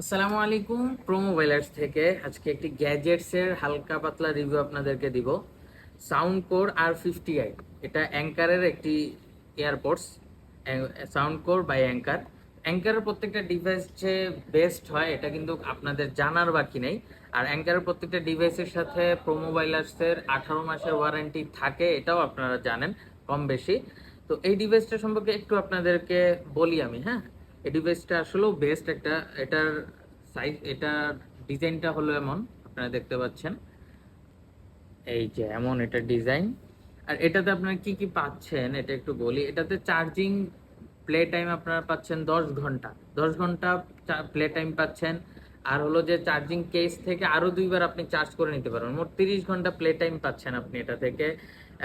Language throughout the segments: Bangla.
আসসালামু আলাইকুম প্রো মোবাইলার্স থেকে আজকে একটি গ্যাজেটস এর হালকা পাতলা রিভিউ আপনাদেরকে দিব। Soundcore R fifty I এটা অ্যাঙ্কারের একটি airpods Soundcore by Anker অ্যাঙ্কারের প্রত্যেকটা ডিভাইস যে বেস্ট হয়, এটা কিন্তু আপনাদের জানার বাকি নেই। আর অ্যাঙ্কারের প্রত্যেকটা ডিভাইসের সাথে প্রো মোবাইলার্সের আঠারো মাসের ওয়ারেন্টি থাকে, এটাও আপনারা জানেন কম বেশি। তো এই ডিভাইসটা সম্পর্কে একটু আপনাদেরকে বলি আমি হ্যাঁ? এই ডিভাইসটা আসলেও বেস্ট একটা, এটার সাইজ এটার ডিজাইনটা হলো এমন, আপনারা দেখতে পাচ্ছেন। এই যে এমন এটা ডিজাইন আর এটাতে আপনারা কি কি পাচ্ছেন, এটা একটু বলি। এটাতে চার্জিং প্লে টাইম আপনারা পাচ্ছেন দশ ঘণ্টা। দশ ঘণ্টা প্লে টাইম পাচ্ছেন। আর হলো যে চার্জিং কেস থেকে আরও দুইবার আপনি চার্জ করে নিতে পারবেন। মোট তিরিশ ঘণ্টা প্লে টাইম পাচ্ছেন আপনি এটা থেকে।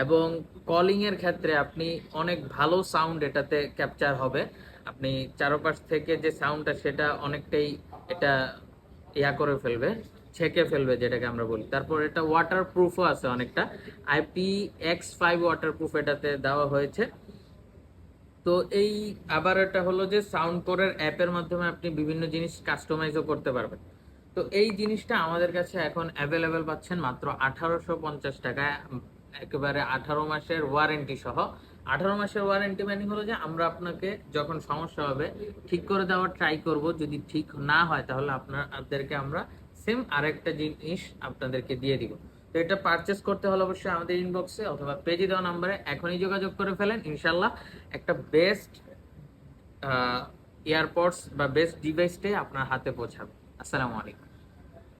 এবং কলিং এর ক্ষেত্রে আপনি অনেক ভালো সাউন্ড এটাতে ক্যাপচার হবে। আপনি চারপাশ থেকে যে সাউন্ডটা সেটা অনেকটাই এটা ইয়া করে ফেলবে, ছেঁকে ফেলবে যেটাকে আমরা বলি। তারপর এটা ওয়াটার প্রুফও আছে অনেকটা। IP X five waterproof এটাতে দেওয়া হয়েছে। তো এই আবার এটা হলো যে সাউন্ড কোরের অ্যাপের মাধ্যমে আপনি বিভিন্ন জিনিস কাস্টমাইজও করতে পারবেন। তো এই জিনিসটা আমাদের কাছে এখন অ্যাভেলেবেল পাচ্ছেন মাত্র আঠারোশো পঞ্চাশ টাকায়। একেবারে আঠারো মাসের ওয়ারেন্টি সহ। আঠারো মাসের ওয়ারেন্টি মানে হলো যে আমরা আপনাকে যখন সমস্যা হবে, ঠিক করে দেওয়ার ট্রাই করব। যদি ঠিক না হয়, তাহলে আপনাদেরকে আমরা সেম আরেকটা জিনিস আপনাদেরকে দিয়ে দিব। তো এটা পারচেস করতে হলে অবশ্যই আমাদের ইনবক্সে অথবা পেজে দেওয়া নাম্বারে এখনই যোগাযোগ করে ফেলেন। ইনশাল্লাহ একটা বেস্ট এয়ারপডস বা বেস্ট ডিভাইসটাই আপনার হাতে পৌঁছাবে। আসসালামু আলাইকুম।